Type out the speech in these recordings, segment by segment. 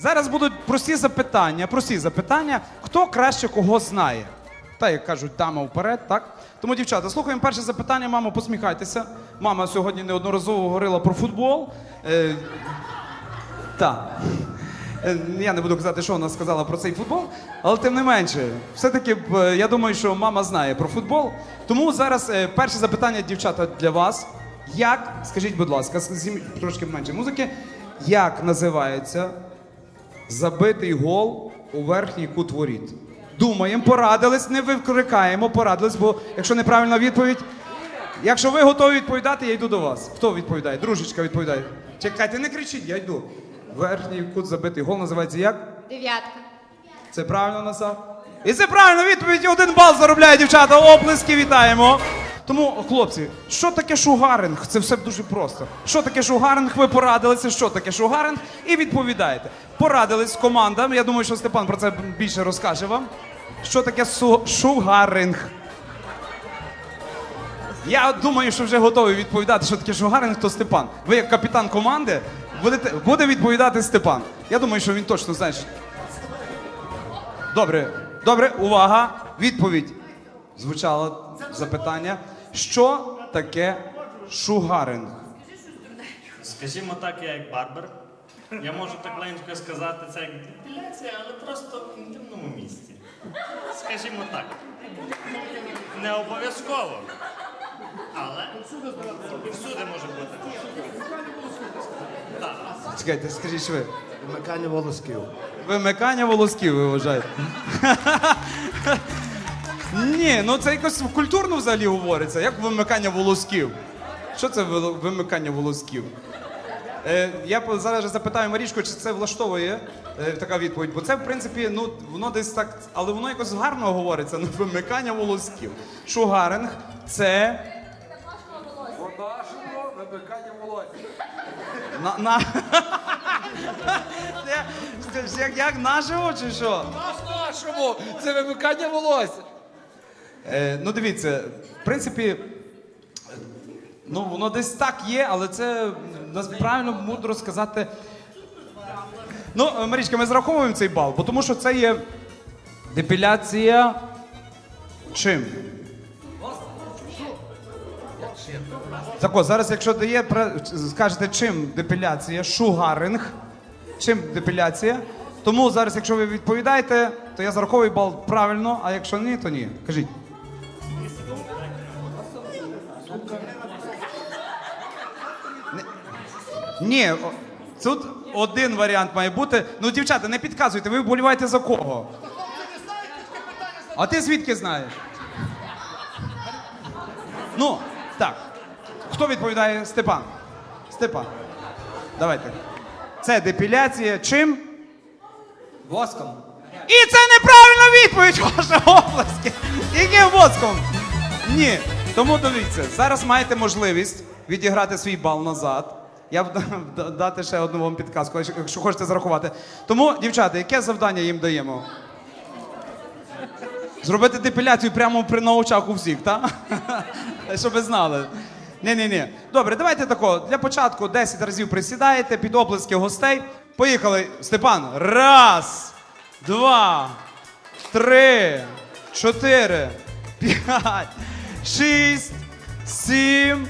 Зараз будуть прості запитання. Прості запитання. Хто краще кого знає? Та як кажуть, дама вперед, так? Тому, дівчата, слухаємо перше запитання. Мамо, посміхайтеся. Мама сьогодні неодноразово говорила про футбол. Е, так. Е, Я не буду казати, що вона сказала про цей футбол, але тим не менше, все-таки е, я думаю, що мама знає про футбол. Тому зараз е, перше запитання, дівчата, для вас. Як, скажіть, будь ласка, трошки менше музики, як називається забитий гол у верхній кут воріт? Думаємо, порадились, не викрикаємо, порадились, бо якщо неправильна відповідь. Якщо ви готові відповідати, я йду до вас. Хто відповідає? Дружечка відповідає. Чекайте, не кричіть, я йду. Верхній кут забитий гол називається як? Дев'ятка. Це правильно Насав? І це правильно відповідь. Один бал заробляє дівчата. Оплески вітаємо. Тому, хлопці, що таке шугаринг? Це все дуже просто. Що таке шугаринг? Ви порадилися, що таке шугаринг, і відповідаєте. Порадились з командами. Я думаю, що Степан про це більше розкаже вам. Що таке шугаринг? Я думаю, що вже готовий відповідати, що таке шугаринг, то Степан. Ви як капітан команди будете, буде відповідати Степан. Я думаю, що він точно знає. Добре, добре, увага. Відповідь. Звучало запитання. Що таке шугаринг? Скажімо так, я як барбер. Я можу так ленько сказати, це як депіляція, але просто в інтимному місці. Скажімо так. Не обов'язково. Але і всюди може бути. Чекайте, скажіть ви. Вмикання волосків. Вимикання волосків, ви вважаєте? Ні, ну це якось культурно взагалі говориться. Як вимикання волосків? Що це вимикання волосків? Е, я зараз запитаю Марічку, чи це влаштовує е, така відповідь, бо це, в принципі, ну, воно десь так, але воно якось гарно говориться, ну, вимикання волосків. Шугаринг це. Вимикання волосся. На, на... Це- це як, як наживо чи що? Нашому! Це вимикання волосся. Е, ну дивіться, в принципі, ну воно десь так є, але це правильно мудро сказати. Ну, е, Марічка, ми зараховуємо цей бал, бо тому що це є депіляція чим? Так от, зараз, якщо дає, скажете, чим депіляція, шугаринг, чим депіляція. Тому зараз, якщо ви відповідаєте, то я зараховую бал правильно, а якщо ні, то ні. Кажіть. Ні, тут один варіант має бути. Ну, дівчата, не підказуйте, ви вболіваєте за кого? А ти звідки знаєш? Ну, так. Хто відповідає? Степан. Степан. Давайте. Це депіляція чим? Воском. І це неправильна відповідь, ваша оплески. Яким воском? Ні. Тому дивіться, зараз маєте можливість відіграти свій бал назад. Я б дати ще одну вам підказку, якщо- хочете зарахувати. Тому, дівчата, яке завдання їм даємо? Зробити депіляцію прямо при на очах у всіх, так? Щоб ви знали. Ні-ні-ні. Добре, давайте тако. Для початку 10 разів присідаєте під оплески гостей. Поїхали, Степан. Раз, два, три, чотири, п'ять, шість, сім,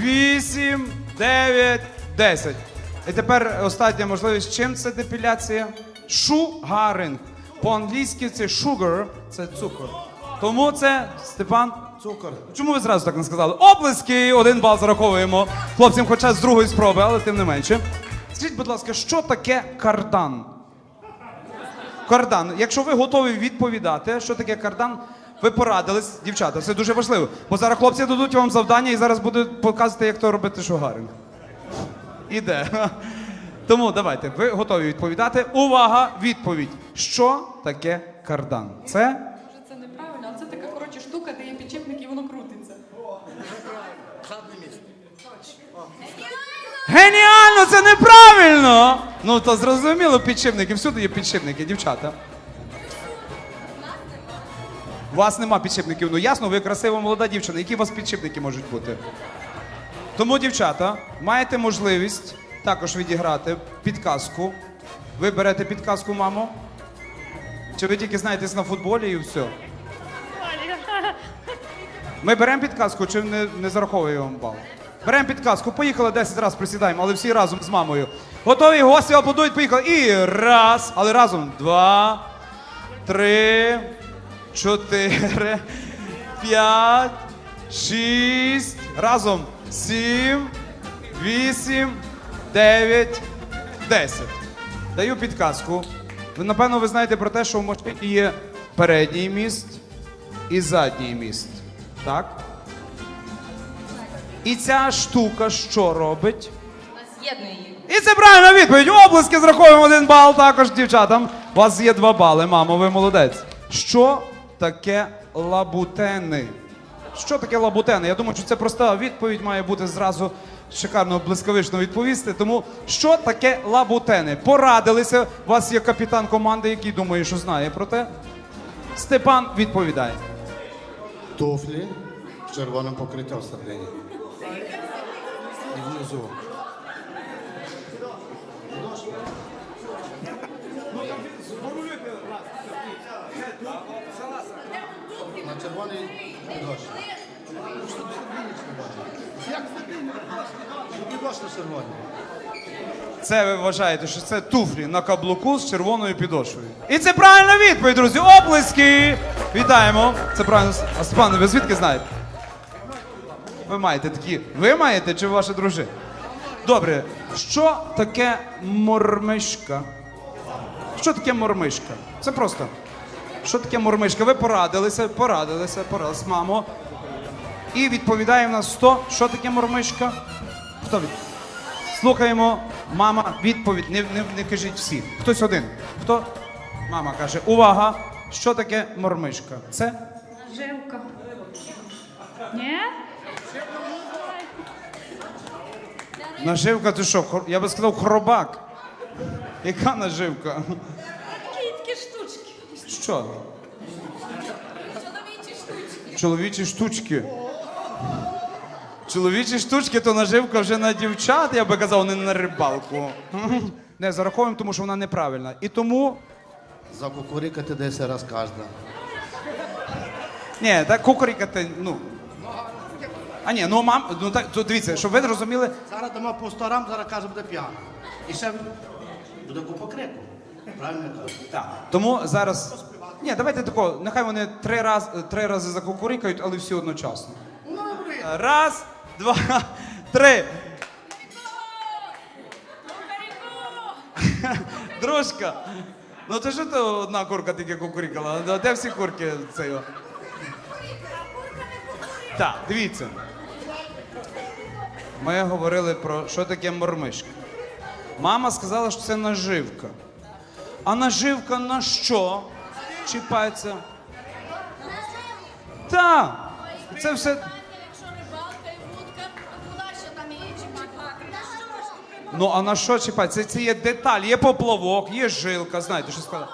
вісім, дев'ять, десять. І тепер остання можливість. Чим це депіляція? Шугаринг. По-англійськи це sugar, це цукор. Тому це Степан. Цукор. Чому ви зразу так не сказали? Оплески, один бал зараховуємо хлопцям, хоча з другої спроби, але тим не менше. Скажіть, будь ласка, що таке кардан? Кардан. Якщо ви готові відповідати, що таке кардан, ви порадились, дівчата, це дуже важливо. Бо зараз хлопці дадуть вам завдання і зараз будуть показувати, як то робити шугаринг. Іде. Тому давайте, ви готові відповідати. Увага! Відповідь. Що таке кардан? Це Може, це неправильно, але це така коротша штука, де є підчепник і воно крутиться. Геніально, це неправильно! Ну то зрозуміло, підшипники. Всюди є підшипники, дівчата. У вас нема підшипників. Ну ясно, ви красива молода дівчина. Які у вас підшипники можуть бути? Тому, дівчата, маєте можливість також відіграти підказку. Ви берете підказку, мамо? Чи ви тільки знаєтесь на футболі і все? Ми беремо підказку, чи не, не зараховує вам бал? Беремо підказку, поїхали 10 разів присідаємо, але всі разом з мамою. Готові, гості аплодують, поїхали. І раз, але разом. Два, три, чотири, п'ять, шість, разом. Сім, вісім, дев'ять, десять. Даю підказку. Ви, напевно, ви знаєте про те, що в машині є передній міст і задній міст. Так? І ця штука що робить? З'єднує їх. І це правильна відповідь. Облиски зраховуємо один бал також дівчатам. У вас є два бали, мамо, ви молодець. Що таке лабутени? Що таке лабутени? Я думаю, що це проста відповідь має бути зразу шикарно блискавично відповісти. Тому що таке лабутени? Порадилися. У вас є капітан команди, який думає, що знає про те. Степан відповідає. Туфлі з червоним покриттям всередині. І внизу. На червоній підошві. Як підошви червоні? Це ви вважаєте, що це туфлі на каблуку з червоною підошвою. І це правильна відповідь, друзі. Оплески! Вітаємо! Це правильно. А Степане, ви звідки знаєте? Ви маєте такі. Ви маєте чи ваша дружина? Добре. Що таке мормишка? Що таке мормишка? Це просто. Що таке мормишка? Ви порадилися, порадилися, порадилися, мамо. І відповідає в нас 100. Що таке мормишка? Хто від... Слухаємо, мама, відповідь. Не, не, не кажіть всі. Хтось один. Хто? Мама каже: увага! Що таке мормишка? Це? Живка. Ні? Наживка, ти що? Я би сказав хробак. Яка наживка? Що? Чоловічі штучки. Чоловічі штучки. Чоловічі штучки, то наживка вже на дівчат, я би казав, не на рибалку. Не, зараховуємо, тому що вона неправильна. І тому. Закукурікати 10 раз кожна. Ні, так кукурікати, ну. А ні, ну мам, ну так, то дивіться, щоб ви зрозуміли, Зараз дамо по 100 рам, зараз каже, буде п'яна. І ще буде купа крику. Правильно? Так. Тому зараз. Ні, давайте тако, нехай вони три, раз, три рази закукурікають, але всі одночасно. Раз, два, три. Дружка. Ну то що то одна курка тільки кукурікала? А Де всі курки цього? Так, дивіться. Ми говорили про що таке мормишка. Мама сказала, що це наживка. А наживка на що чіпається? Так. Це все. Якщо рибалка і вудка, а куди ще там її чіпати? Ну а на що чіпається? Це, це є деталь, є поплавок, є жилка, знаєте, що сказати.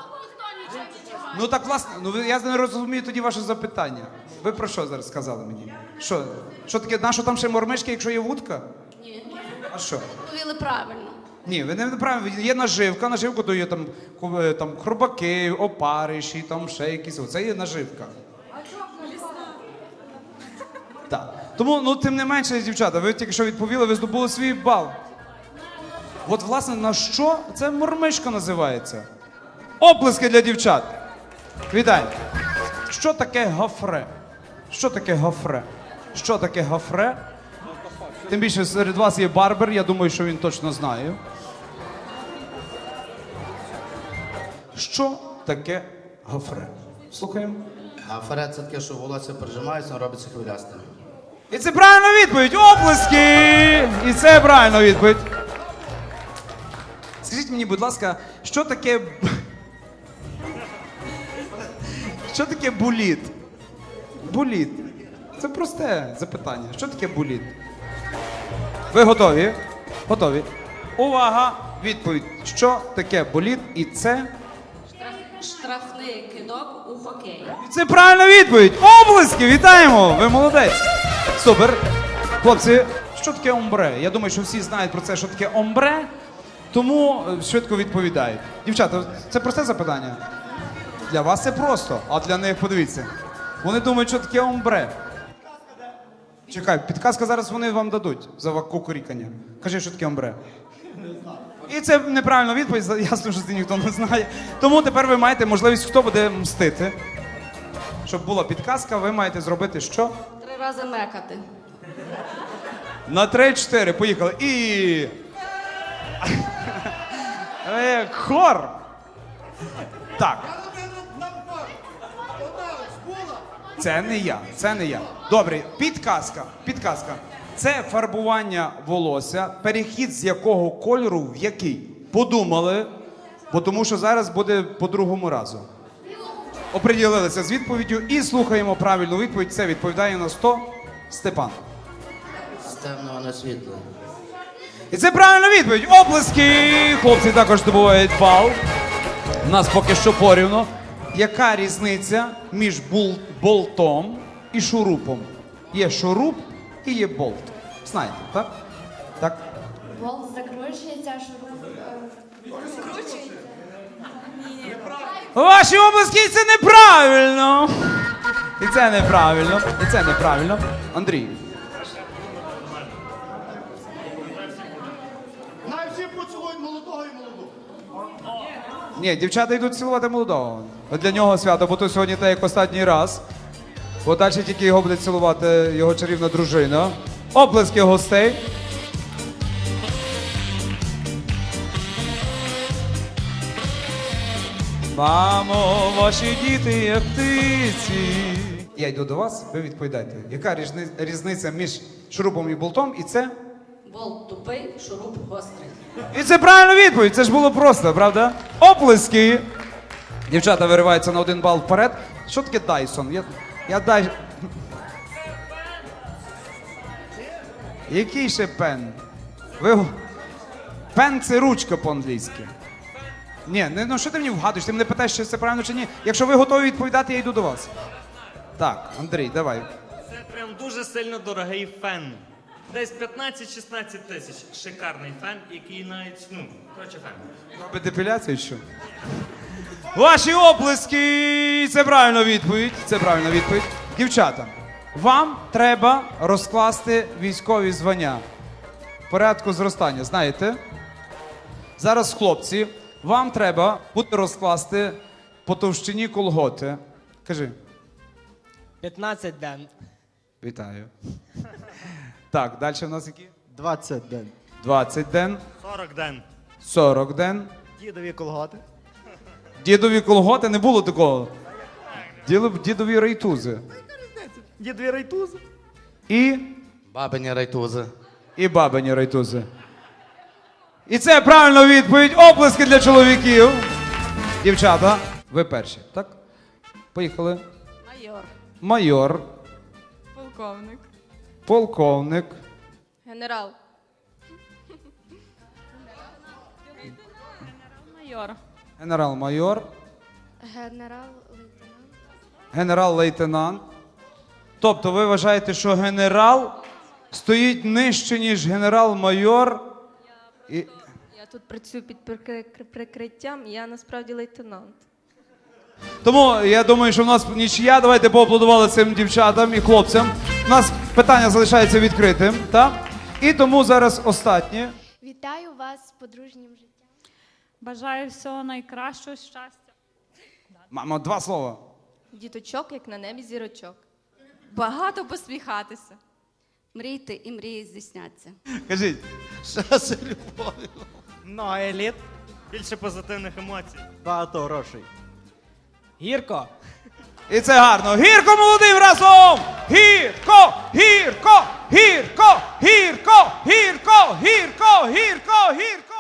Ну так власне, ну ви- я не розумію тоді ваше запитання. Ви про що зараз сказали мені? Що? Що таке, на що там ще мормишки, якщо є вудка? Ні, А що? повіли правильно. Ні, ви не правильно. Є наживка, наживка то є там, е, там хробаки, опариші, там ще якісь. Оце є наживка. Так. Тому, ну, тим не менше, дівчата, ви тільки що відповіли, ви здобули свій бал. От, власне, на що це мормишка називається? Оплески для дівчат. Вітаю. Що таке гофре? Що таке гофре? Що таке гофре? Тим більше серед вас є барбер, я думаю, що він точно знає. Що таке гофре? Слухаємо. А ферет це таке, що волосся прижимається, робиться хвилястим. І це правильна відповідь! Оплески! І це правильна відповідь. Скажіть мені, будь ласка, що таке. Що таке буліт? Буліт. Це просте запитання. Що таке буліт? Ви готові? Готові. Увага! Відповідь. Що таке боліт? І це. Штрафний кидок у хокеї. Це правильна відповідь! Облиски! Вітаємо! Ви молодець! Супер! Хлопці, що таке омбре? Я думаю, що всі знають про це, що таке омбре. Тому е, швидко відповідають. Дівчата, це просте запитання. Для вас це просто, а для них подивіться. Вони думають, що таке омбре. Чекай, підказка зараз вони вам дадуть за кукурікання. Кажи, що таке омбре. І це неправильна відповідь, ясно, що це ніхто не знає. Тому тепер ви маєте можливість, хто буде мстити. Щоб була підказка, ви маєте зробити що? Три рази мекати. На 3-4, поїхали. І. Е, Хор. Так. Це не я, це не я. Добре, підказка. Підказка. Це фарбування волосся, перехід з якого кольору в який. Подумали, бо тому що зараз буде по другому разу. Оприділилися з відповіддю і слухаємо правильну відповідь. Це відповідає на 100 Степан. З темного на світло. І це правильна відповідь. Оплески! Хлопці також здобувають бал. У нас поки що порівно. Яка різниця між бул- болтом і шурупом? Є шуруп і є болт. Знаєте, так? Так. Болт закручується, шуруп е. Ваші облески і це неправильно. І це неправильно. І це неправильно. Андрій. Най всі поцілують молодого і молоду. Ні, дівчата йдуть цілувати молодого. Для нього свято, бо то сьогодні те як останній раз. Бо далі тільки його буде цілувати його чарівна дружина. Оплески гостей. Мамо, ваші діти як птиці. Я йду до вас, ви відповідаєте. Яка різни- різниця між шурупом і болтом? І це? Болт тупий, шуруп гострий. І це правильна відповідь. Це ж було просто, правда? Оплески. Дівчата вириваються на один бал вперед. Що таке Дайсон? Я, я дай. Який ще пен? Ви... Пен це ручка по-англійськи. Ні, не, ну що ти мені вгадуєш? Ти мене питаєш, чи це правильно чи ні. Якщо ви готові відповідати, я йду до вас. Так, Андрій, давай. Це прям дуже сильно дорогий фен. Десь 15-16 тисяч. Шикарний фен, який навіть, ну, коротше фен. Робить депіляцію що? Ваші оплески! Це правильна відповідь. Це правильна відповідь. Дівчата, вам треба розкласти військові звання. В порядку зростання, знаєте? Зараз, хлопці, вам треба буде розкласти по товщині колготи. Кажи, 15 ден. вітаю. Так, далі в нас які? 20 день. 20 ден, 40 ден. 40 ден. Дідові колготи. Дідові колготи не було такого. Діло- Дідові рейтузи. Дідові райтузи. І, Бабині райтузи. і бабині рейтузи. І це правильна відповідь. Оплески для чоловіків. Дівчата, ви перші, так? Поїхали. Майор. Майор, Полковник. полковник, Генерал. Майор. генерал-майор, Генерал-лейтенант. генерал-лейтенант. Тобто ви вважаєте, що генерал стоїть нижче, ніж генерал-майор. І... Я тут працюю під прикриттям, я насправді лейтенант. Тому я думаю, що в нас нічия. Давайте поаплодували цим дівчатам і хлопцям. У нас питання залишається відкритим, так? І тому зараз останнє. Вітаю вас з подружнім життям. Бажаю всього найкращого щастя. Мамо, два слова. Діточок, як на небі зірочок. Багато посміхатися. Мрійте і мрії здійсняться. Кажіть. Щас і любов'ю. Много еліт, Більше позитивних емоцій. багато грошей. Гірко. І це гарно. Гірко молодим разом! Гірко! Гірко! Гірко! Гірко! Гірко! Гірко! Гірко! Гірко!